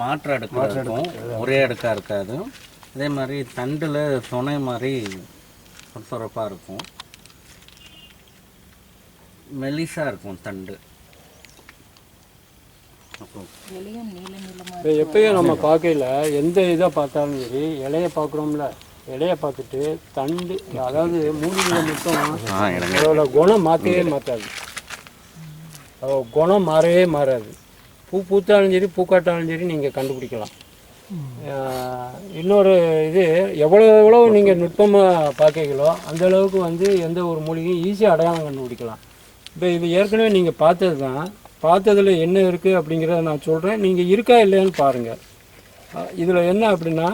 மாற்று அடுக்கு இருக்கும். ஒரே அடுக்காக இருக்காது. அதே மாதிரி தண்டில் சொனை மாதிரி சொரப்பாக இருக்கும். மெலிசாக இருக்கும் தண்டு. எப்பயும் நம்ம பார்க்கையில் எந்த இதை பார்த்தாலும் சரி இலைய பார்க்குறோம்ல இலைய பார்த்துட்டு தண்டு அதாவது மூலிகை மட்டும் அதோட குணம் மாற்றவே மாற்றாது குணம் மாறவே மாறாது. பூ பூத்தாலும் சரி பூக்காட்டாலும் சரி நீங்கள் கண்டுபிடிக்கலாம். இன்னொரு இது எவ்வளோ எவ்வளோ நீங்கள் நுட்பமாக பார்க்கீங்களோ அந்த அளவுக்கு வந்து எந்த ஒரு மூலிகையும் ஈஸியாக அடையாளம் கண்டுபிடிக்கலாம். இப்போ இது ஏற்கனவே நீங்கள் பார்த்தது தான் பார்த்ததுல என்ன இருக்குது அப்படிங்கிறத நான் சொல்கிறேன் நீங்கள் இருக்கா இல்லையான்னு பாருங்கள் இதில் என்ன அப்படின்னா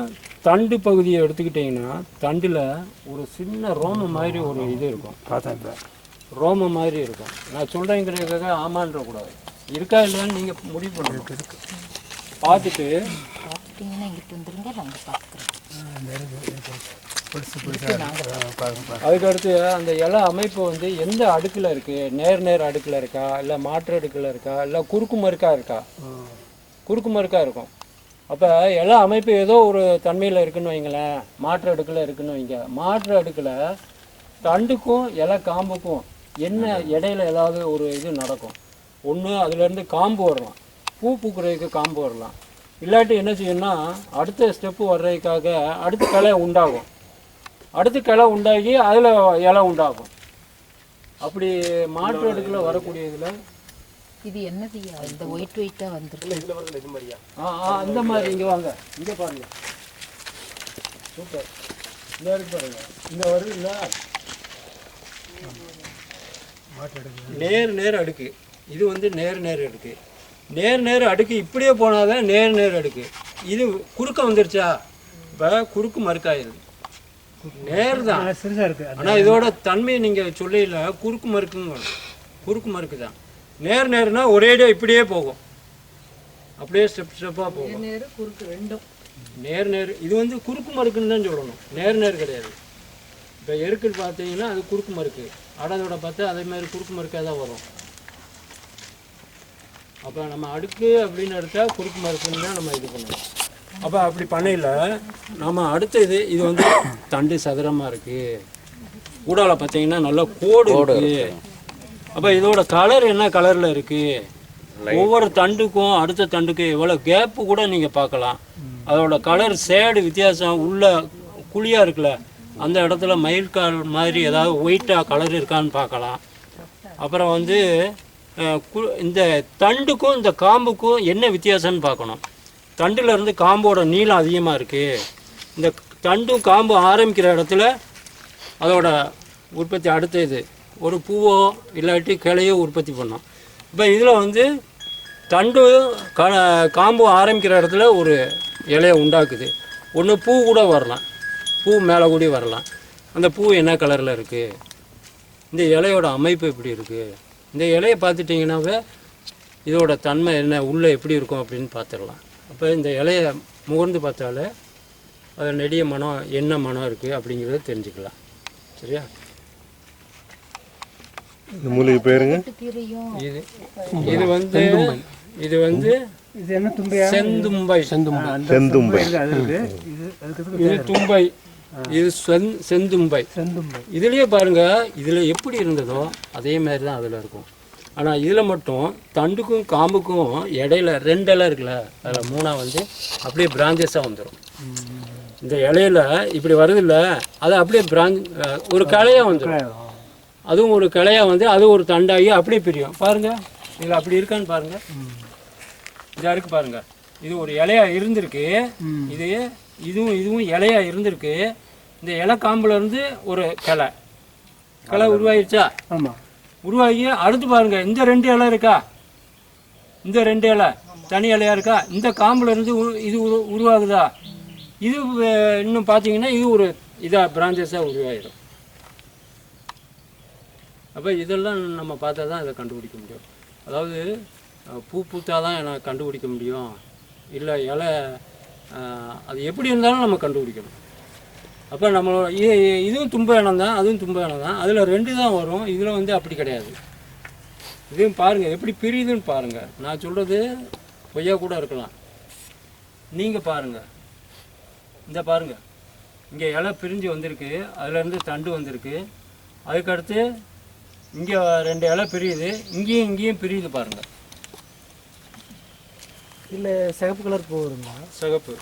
தண்டு பகுதியை எடுத்துக்கிட்டிங்கன்னா தண்டில் ஒரு சின்ன ரோமம் மாதிரி ஒரு இது இருக்கும். ரோமம் மாதிரி இருக்கும். நான் சொல்கிறேங்கிறதுக்காக ஆமான்ற கூடாது. இருக்கா இல்லையான்னு நீங்கள் முடிவு பண்ணுங்க. பார்த்துட்டு. பார்த்துட்டிங்கன்னா இங்கிட்டு வந்துருங்க நாங்கள் பார்த்துக்குறோம். அதுக்கு அடுத்து அந்த இலை அமைப்பு வந்து எந்த அடுக்கில் இருக்குது நேர் நேர் அடுக்கில் இருக்கா? இல்லை மாற்று அடுக்கில் இருக்கா? இல்லை குறுக்கு மறுக்கா இருக்கா? குறுக்கு மறுக்கா இருக்கும். அப்போ இலை அமைப்பு ஏதோ ஒரு தன்மையில் இருக்குன்னு வைங்களேன். மாற்று அடுக்கில் இருக்குன்னு வைங்க. மாற்று அடுக்கில் தண்டுக்கும் இலை காம்புக்கும் என்ன இடையில ஏதாவது ஒரு இது நடக்கும்? ஒன்று அதுலேருந்து காம்பு வரலாம். பூ பூக்குறதுக்கு காம்பு வரலாம். இல்லாட்டி என்ன செய்யணும்னா அடுத்த ஸ்டெப்பு வர்றதுக்காக அடுத்த கிளை உண்டாகும். அடுத்து கிளை உண்டாகி அதில் இலை உண்டாகும். அப்படி மாற்று அடுக்கில் வரக்கூடிய இதில் இது என்னதுயா இந்த ஒயிட் ஒயிட்டாக வந்துருக்கு ஆ ஆ அந்த மாதிரி இங்கே வாங்க. இங்கே பாருங்க. சூப்பர். இந்த இருக்கு பாருங்க. இங்கே வருது இல்லை நேர் நேர் அடுக்கு. இது வந்து நேர் நேர் அடுக்கு. நேர் நேர் அடுக்கு இப்படியே போனாதான் நேர் நேர் அடுக்கு. இது குறுக்க வந்துருச்சா? இப்போ குறுக்கு மறுக்காயிருது நேர் தான் சிறுசாக இருக்குது ஆனால் இதோட தன்மையை நீங்கள் சொல்லல குறுக்கு மறுக்குங்க குறுக்கு மறுக்கு தான் நேர் நேர்னா ஒரேடியாக இப்படியே போகும். அப்படியே ஸ்டெப் ஸ்டெப்பாக போகும். நேரு குறுக்கு ரெண்டும். நேர் நேர் இது வந்து குறுக்கு மறுக்குன்னு தான் சொல்லணும். நேர் நேர் கிடையாது. இப்போ எருக்குன்னு பார்த்தீங்கன்னா அது குறுக்கு மறுக்கு. அடதோட பார்த்தா அதே மாதிரி குறுக்கு மறுக்காக தான் வரும். அப்போ நம்ம அடுக்கு அப்படின்னு எடுத்தா குறுக்கு மறுக்குன்னு தான் நம்ம இது பண்ணணும். அப்போ அப்படி பண்ணையில் நம்ம அடுத்தது இது வந்து தண்டு சதுரமாக இருக்குது கூடால பார்த்தீங்கன்னா நல்லா கோடு இருக்கு. அப்போ இதோட கலர் என்ன கலரில் இருக்குது ஒவ்வொரு தண்டுக்கும் அடுத்த தண்டுக்கும் எவ்வளோ கேப்பு கூட நீங்கள் பார்க்கலாம். அதோட கலர் சேடு வித்தியாசம் உள்ள குழியாக இருக்குல்ல அந்த இடத்துல மயில் கால் மாதிரி ஏதாவது ஒயிட்டாக கலர் இருக்கான்னு பார்க்கலாம். அப்புறம் வந்து இந்த தண்டுக்கும் இந்த காம்புக்கும் என்ன வித்தியாசம்னு பார்க்கணும். தண்டுலேருந்து காம்போட நீளம் அதிகமாக இருக்குது இந்த தண்டும் காம்பு ஆரம்பிக்கிற இடத்துல அதோட உற்பத்தி அடுத்த இது. ஒரு பூவோ இல்லாட்டி கிளையோ உற்பத்தி பண்ணோம் இப்போ இதில் வந்து தண்டு க காம்பு ஆரம்பிக்கிற இடத்துல ஒரு இலையை உண்டாக்குது. ஒன்று பூ கூட வரலாம். பூ மேலே கூட வரலாம். அந்த பூ என்ன கலரில் இருக்குது இந்த இலையோட அமைப்பு எப்படி இருக்குது இந்த இலையை பார்த்துட்டிங்கன்னாவே இதோட தன்மை என்ன உள்ளே எப்படி இருக்கும் அப்படின்னு பார்த்துடலாம். அப்போ இந்த இலையை முகர்ந்து பார்த்தாலே அது நெடிய மனம் என்ன மனம் இருக்குது அப்படிங்கிறத தெரிஞ்சுக்கலாம். சரியா? இந்த மூலிகை பேருங்க இது இது வந்து இது வந்து இது என்ன தும்பையா? செந்தும்பை. செந்தும்பை. செந்தும்பை. அது இருக்கு இது அதுக்கு இது தும்பை. இது செந் செந்தும்பை. செந்தும்பை. இதுலயே பாருங்க இதுல எப்படி இருந்ததோ அதே மாதிரி தான் அதுல இருக்கும். ஆனா இதுல மட்டும் தண்டுக்கும் காம்புக்கும் இடையில ரெண்டு இலை இருக்குல்ல அதுல மூணா வந்து அப்படியே பிராஞ்சஸாக வந்துடும் இந்த இலையில இப்படி வருதுல்ல அது அப்படியே பிராஞ்ச் ஒரு கிளையா வந்துடும் அதுவும் ஒரு கிளையா வந்து அது ஒரு தண்டாகி அப்படியே பிரியும். பாருங்க இதில் அப்படி இருக்கான்னு பாருங்க. இதா இருக்கு பாருங்க. இது ஒரு இலையா இருந்திருக்கு. இது இதுவும் இதுவும் இலையா இருந்திருக்கு. இந்த இலை காம்புல இருந்து ஒரு கிளை. கிளை உருவாயிருச்சா? ஆமாம் உருவாகி அடுத்து பாருங்க இந்த ரெண்டு இலை இருக்கா? இந்த ரெண்டு இலை தனி இலையா இருக்கா? இந்த காம்புல இருந்து உரு- இது உரு- உருவாகுதா? இது இன்னும் பார்த்தீங்கன்னா இது ஒரு இதா பிராஞ்சஸாக உருவாயிடும் அப்போ இதெல்லாம் நம்ம பார்த்தா தான் இதை கண்டுபிடிக்க முடியும். அதாவது பூ பூத்தா தான் எனக்கு கண்டுபிடிக்க முடியும். இல்லை இலை அது எப்படி இருந்தாலும் நம்ம கண்டுபிடிக்கணும். அப்போ நம்மளோட இது இதுவும் தும்ப இனம் தான் அதுவும் தும்ப இனம் தான். அதில் ரெண்டு தான் வரும் இதில் வந்து அப்படி கிடையாது. இதையும் பாருங்கள் எப்படி பிரியுதுன்னு பாருங்கள் நான் சொல்கிறது பொய்யா கூட இருக்கலாம். நீங்கள் பாருங்கள் இந்த பாருங்கள் இங்கே இலை பிரிஞ்சு வந்திருக்கு அதுலேருந்து தண்டு வந்திருக்கு. அதுக்கடுத்து இங்கே ரெண்டு இலை பிரியுது இங்கேயும் இங்கேயும் பிரியுது பாருங்கள் இல்லை சிகப்பு கலர் பூ வருங்களா சிகப்பு.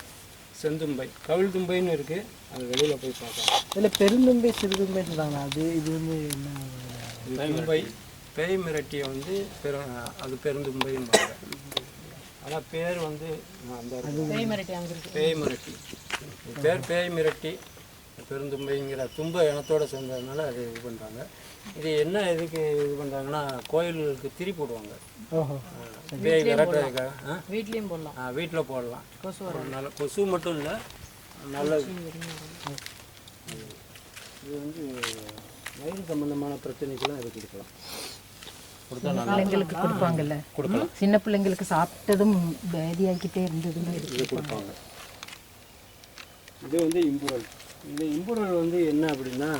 செந்தும்பை. கவிழ் தும்பைன்னு இருக்குது அது வெளியில் போய் பார்க்கலாம். இதில் பெருந்தும்பை சிறுதும்பை சொல்கிறாங்க அது இது வந்து என்ன? தும்பை. பேய் மிரட்டியை வந்து பெரு அது பெருந்தும்பைன்னு ஆனால் பேர் வந்து அந்த பேய் மிரட்டி அங்கே இருக்கு. பேய் மிரட்டி. இது பேர் பேய் மிரட்டி பெருந்தும்பைங்கிற தும்ப இனத்தோட சேர்ந்ததுனால அது இது பண்ணுறாங்க இது என்ன இதுக்கு இது பண்ணுறாங்கன்னா கோயில்களுக்கு திரி போடுவாங்க. பேய் விரட்டுறதுக்காக? வீட்லேயும் போடலாம். ஆ வீட்டில் போடலாம். ஒரு நல்ல கொசு மட்டும் இல்லை நல்லது இது வந்து வயிறு சம்பந்தமான பிரச்சனைக்கெல்லாம் இது கொடுக்கலாம்? கொடுத்தா நல்லா பிள்ளைங்களுக்கு கொடுப்பாங்கல்ல. சின்ன பிள்ளைங்களுக்கு சாப்பிட்டதும் இருக்கு இது கொடுப்பாங்க. இது வந்து இம்புரல். இந்த இம்புரல் வந்து என்ன அப்படின்னா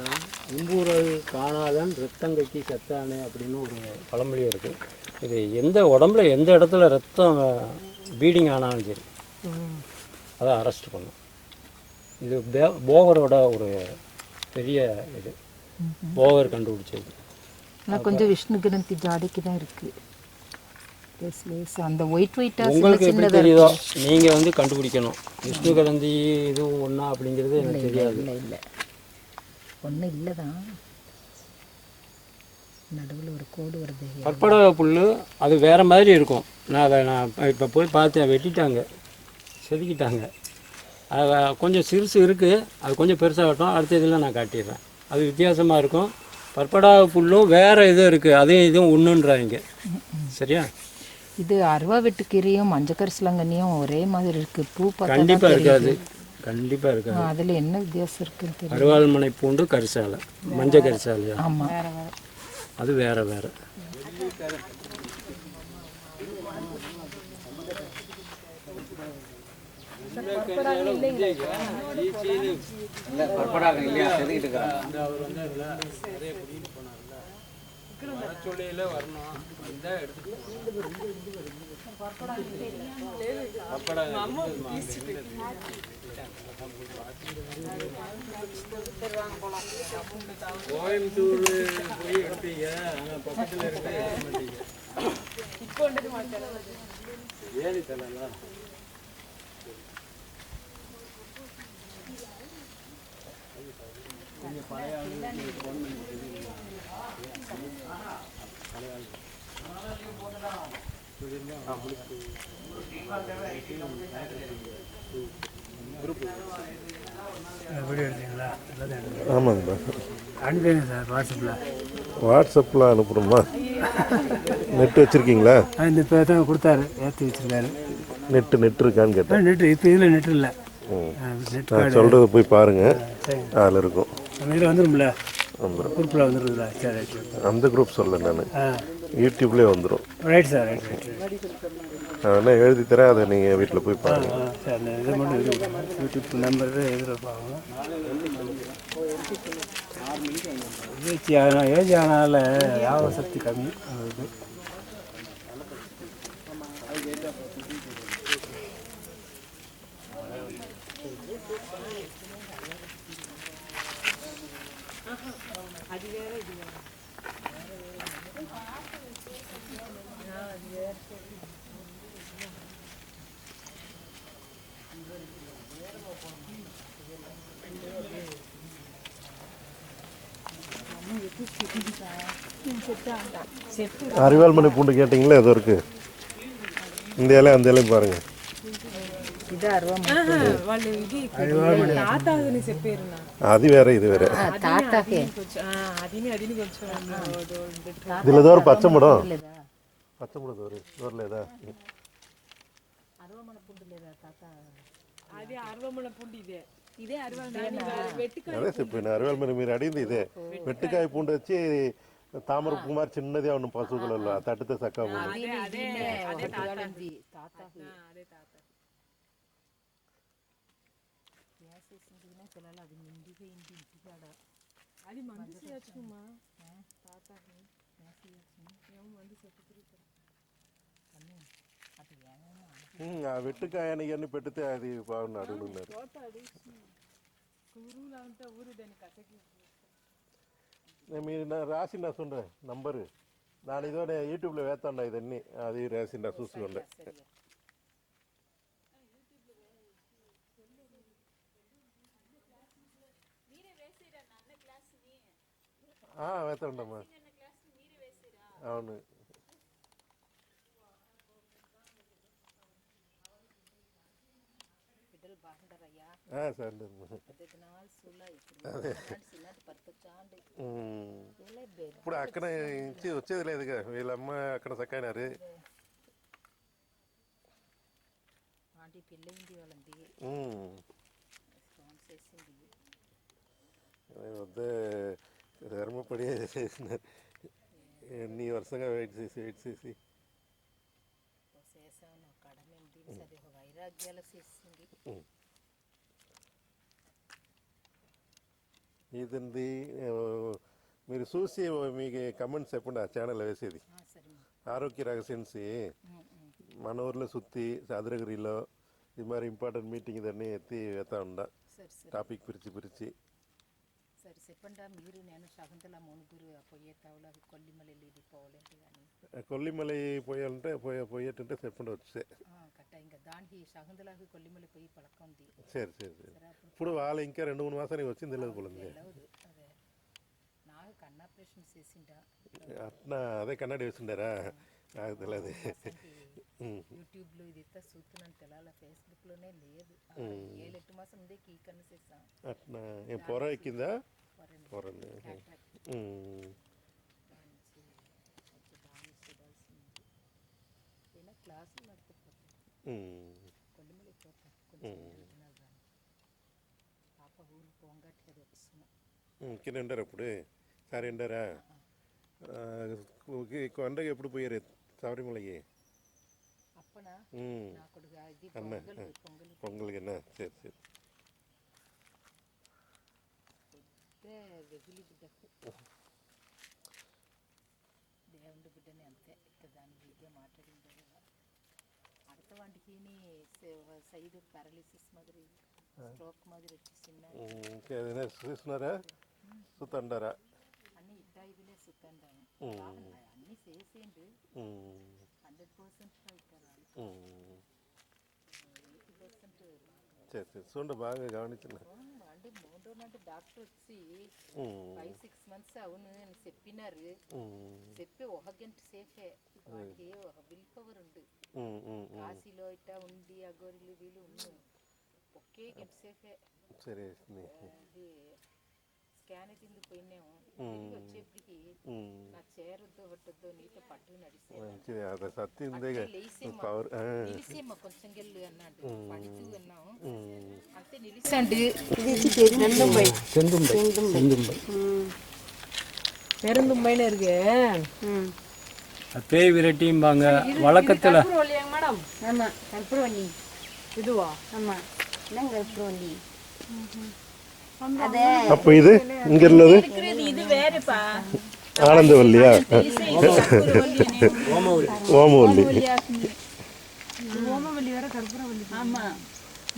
இம்புரல் காணாதன் ரத்தங்கைக்கு செத்தானே அப்படின்னு ஒரு பழமொழி இருக்குது இது எந்த உடம்புல எந்த இடத்துல ரத்தம் பீடிங் ஆனாலும் சரி அதை அரெஸ்ட் பண்ணும். இது பே- போகரோட ஒரு பெரிய இது. போகர் கண்டுபிடிச்சது. ஆனால் கொஞ்சம் விஷ்ணு கிரந்தி ஜாடிக்கு தான் இருக்கு. லேஸ் லேஸ் அந்த ஒயிட் ஒயிட்டாக உங்களுக்கு எப்படி தெரியுதோ நீங்கள் வந்து கண்டுபிடிக்கணும். விஷ்ணு கலந்தி இது ஒன்றா அப்படிங்கிறது எனக்கு தெரியாது. இல்லை இல்லை. ஒன்றும் இல்லை தான் நடுவில் ஒரு கோடு வருது. பற்படவை புல் அது வேறு மாதிரி இருக்கும். நான் அதை நான் இப்போ போய் பார்த்தேன் வெட்டிட்டாங்க. செதுக்கிட்டாங்க. அது கொஞ்சம் சிறுசு இருக்குது அது கொஞ்சம் பெருசாகட்டும் அடுத்த இதில் நான் காட்டிடுறேன். அது வித்தியாசமாக இருக்கும். பற்படா புல்லும் வேறு இது இருக்குது அதையும் இதுவும் ஒன்றுன்றாங்க சரியா? இது அருவா வெட்டுக்கீரையும் மஞ்சக்கரிசலாங்கண்ணியும் ஒரே மாதிரி இருக்கு. பூ பார்த்தா கண்டிப்பாக இருக்காது. கண்டிப்பாக இருக்காது. அதில் என்ன வித்தியாசம் இருக்குன்னு தெரியும் அருவாள்மனை பூண்டு கரிசாலை. மஞ்சள் கரிசாலையா ஆமாம் அது வேறு வேறு. இல்லையா? வரச்சொல்லையில் வரணும். வந்தால் எடுத்துட்டு கோயம்புத்தூர் போய் எடுத்தீங்க ஆனால் பக்கத்தில் இருக்க எடுக்க மாட்டீங்க. ஏறி தரலாம் வீடியோ எடுத்தீங்களா எல்லாத்தையும் எடுத்தீங்க ஆமாங்கண்ணா அனுப்பிடுங்க சார் வாட்ஸ்அப்பில் வாட்ஸ்அப்பில் அனுப்பணுமா நெட் வச்சுருக்கீங்களா இந்த இப்போ தான் கொடுத்தாரு ஏற்றி வச்சிருக்காரு. நெட்டு நெட் இருக்கான்னு கேட்டேன். நெட்டு இப்போ இதில் நெட் இல்லை சொல்கிறத போய் பாருங்கள் அதில் இருக்கும். வந்துடும்ல வந்துடும் குரூப்பில் வந்துடுங்களா சரி ரைட் அந்த குரூப் சொல்ல நான். யூடியூப்லேயே வந்துடும் ரைட் சார் ரைட் ரைட் நான் வேணா எழுதி தரேன் அதை நீங்கள் வீட்டில் போய் பாருங்கள் ஆ சரி அந்த இதை மட்டும் இது யூடியூப் நம்பர் எதிர்பார்ப்பாங்க ஏஜ் ஆனால் ஏஜ் ஆனால ஞாபக சக்தி கம்மி. அது அறிவாள்மனை பூண்டு கேட்டிங்களா ஏதோ இருக்குது இந்த இலையும் அந்த இலையும் பாருங்கள் இது அருவா వాళ్ళు ఇది తాతాని చెప్పారు నా அது வேற இது வேற தாத்தாக்கே కొంచెం ఆ, అదిని అదిని కొంచెం இதில் ஏதோ ஒரு பச்சை மடம் பச்சை மடம் தோறு தோரில் ஏதா అది అరవమల పుండి ఇదే ఇదే అరవమల వెట్టుక అదే చెప్పాను అరవేల మరి మీరు అడిగింది ఇదే వెట్టికాయ పూండు వచ్చి తామర కుమార్ చిన్నది అవును పశువులలో తట్టితే సక్క అది మందు చేయొచ్చుమా తాత ఏమో మందు చెప్పుతురు ఉమ్, ఆ వెట్టుకాయని ఇవన్నీ పెడితే అది బాగుంది అడుగుతున్నారు ఊరులో ఉంటే ఊరు దాన్ని కసకి మీరు నా- రాసిండా చూడ నంబరు దాని ఇదో యూట్యూబ్లో వేస్తాండా ఇదన్నీ అది రాసిండా చూసుకోండి వేస్తాండమ్మా అవును సర్లే. ఇప్పుడు అక్కడ ఇంటి వచ్చేది లేదు కదా వీళ్ళమ్మ అక్కడ సక్కైనారు వద్ద ధర్మపడి చేసినారు ఎన్ని వరుసగా వెయిట్ చేసి వెయిట్ చేసి. వైరాగ్యాలు చేసింది. ఇదండి మీరు చూసి మీకు కమెంట్స్ చెప్పండి ఆ ఛానల్ వేసేది. ఆరోగ్య రహస్యన్సి మన ఊర్లో సుత్తి సాదరగిరిలో ఇది మరి ఇంపార్టెంట్ మీటింగ్ ఇదన్నీ ఎత్తి వేస్తా ఉండ. టాపిక్ పిలిచి సరే చెప్పండి మీరు నేను శకుంతల మునుగురు పోయే తావుల కొల్లిమలై ఇది పోవాలంటే కానీ కొల్లిమలై పోయాలంటే పోయే పోయేటంటే చెప్పండి వచ్చే. కట్ట ఇంకా దానికి శకుంతలకు కొల్లిమలై పోయి పడకుంది సరే సరే సరే. ఇప్పుడు వాళ్ళు ఇంకా రెండు మూడు మాసానికి వచ్చింది తెలియదు పోలేదు నాకు కన్నా ఆపరేషన్ చేసిండా? అట్లా అదే కన్నాడి వేసిండారా నాకు తెలియదు. యూట్యూబ్లో ఇది ఇస్తా చూస్తున్నాను తెలాల ఫేస్బుక్లోనే లేదు. ఏళ్ళు ఎట్టు మాసం ఉందే కీ కన్నా చేస్తాం అట్లా పొర ఎక్కిందా? వరండి పొరండి ఉమ్. మంచి మంచి బాగా చూడాల్సింది ఏమైనా క్లాసులు నడుపుతాను ఉమ్. కొల్లిమలి పోతాం కొంచెం తినాలి కానీ పాప ఊరు పొంగట్టి అది వస్తున్నా ఉమ్, కింద ఉండారు అప్పుడు సారి ఉండారా కొండకి ఎప్పుడు పోయారు శబరిమలకి అప్పన ఉమ్. నా కొడుకు ఇది అన్న, పొంగల్ పొంగల్ పొంగల్కినా సరే సరే అంతే వెజిలి బిడ్డకు దేవుడి బిడ్డని అంతే ఇక దాని బిడ్డ మాట్లాడింది. అడత వంటికి సైడ్ పారాలిసిస్ మాదిరి స్ట్రోక్ మాదిరి వచ్చేసిందా చూస్తున్నారా? సుతండారా అన్ని ఇట్ట ఇదిలే సుతండాను అన్ని చేసేయండి హండ్రెడ్ పర్సెంట్ సరే సరే చూడండి బాగా గమనించిన అంటే మూడో నాటి డాక్టర్ వచ్చి ఉమ్. ఫైవ్ సిక్స్ మంత్స్ అవును అని చెప్పినారు ఉమ్. చెప్పి ఒక గంట సేఫే వాడికి ఒక విల్ పవర్ ఉంది ఉమ్, ఉమ్, ఉమ్. కాశీలో ఇట్టా ఉండి అగోరిలు వీళ్ళు ఉన్నాయి ఒకే గంట సేఫే సరే అది స్కాన్ తింది పోయినాము తిరిగి వచ్చేప్పటికి ఉమ్. నా చేరొద్దు పట్టొద్దు నీతో పట్టు నడిసే మంచిది అది సత్తి ఉంది లేసేమ్మా పవర్ ఆ. నిలిసేమ్మా కొంచెం గెల్లు అన్నాడు పడుచు అన్నాం ఉమ్. అంతే నిలిసండి பெருந்தும்பைன்னு இருக்கு அது பேய் விரட்டிம்பாங்க வழக்கத்தில் இல்லையாங்க மேடம் ஆமாம் கற்பூரவள்ளி இதுவா ஆமாம் இதான் கற்பூரவள்ளி அப்போ இது இங்க இது வேறுப்பா. ஆனந்தவல்லியா? ஓமவல்லி. ஓமவல்லி வேற கற்பூரவல்லி ஆமா.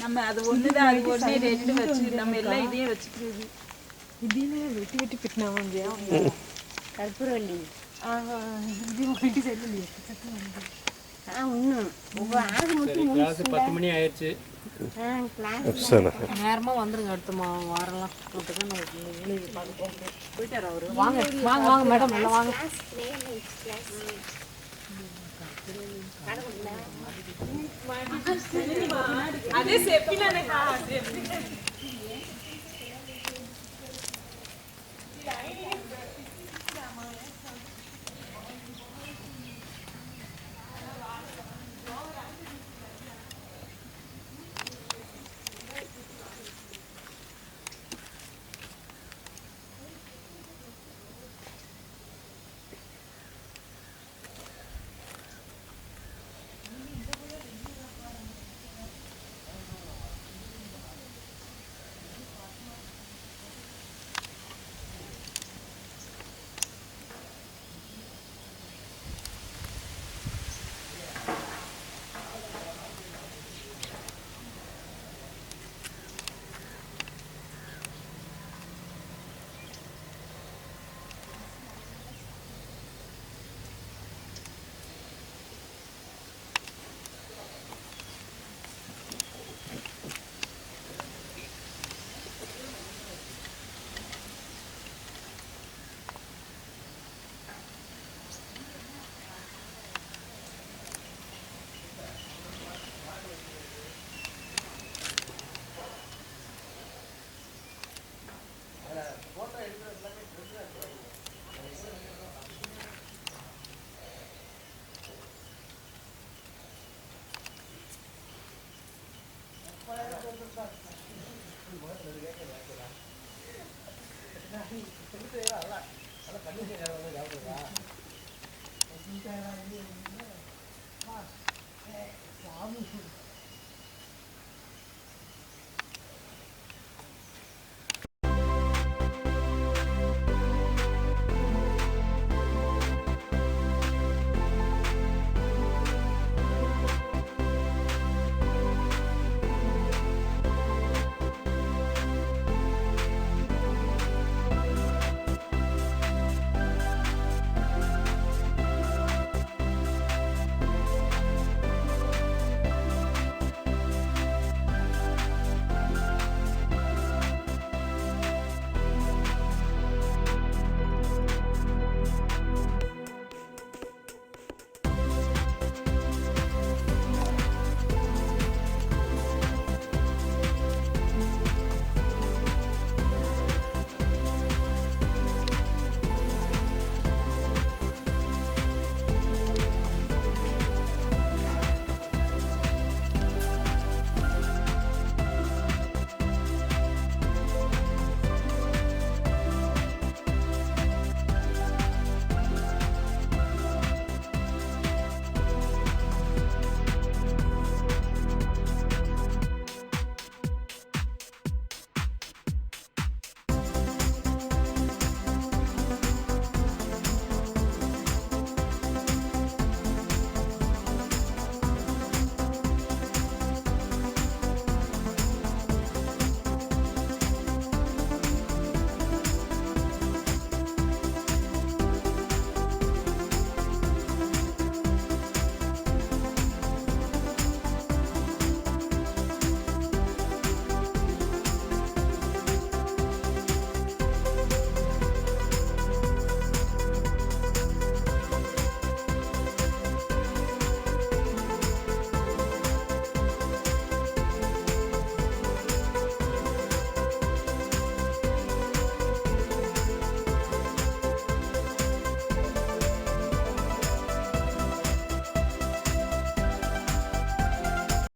நம்ம அது ஒண்ணுதான் அது ஒண்ணே ரெண்டு வச்சு நம்ம எல்லாம் இதையே வச்சுக்கிறது. இதையே வெட்டி வெட்டி பிட்டினாங்க கற்பூரவள்ளி இது வெட்டி செல்லலையே ஆ இன்னும். பத்து மணி ஆயிடுச்சு. நேரமாக வந்துருங்க அடுத்தமா வாரலாம் கொடுத்துக்க நம்ம போயிட்டார் அவரு? வாங்க வாங்க வாங்க மேடம் நல்லா வாங்க. si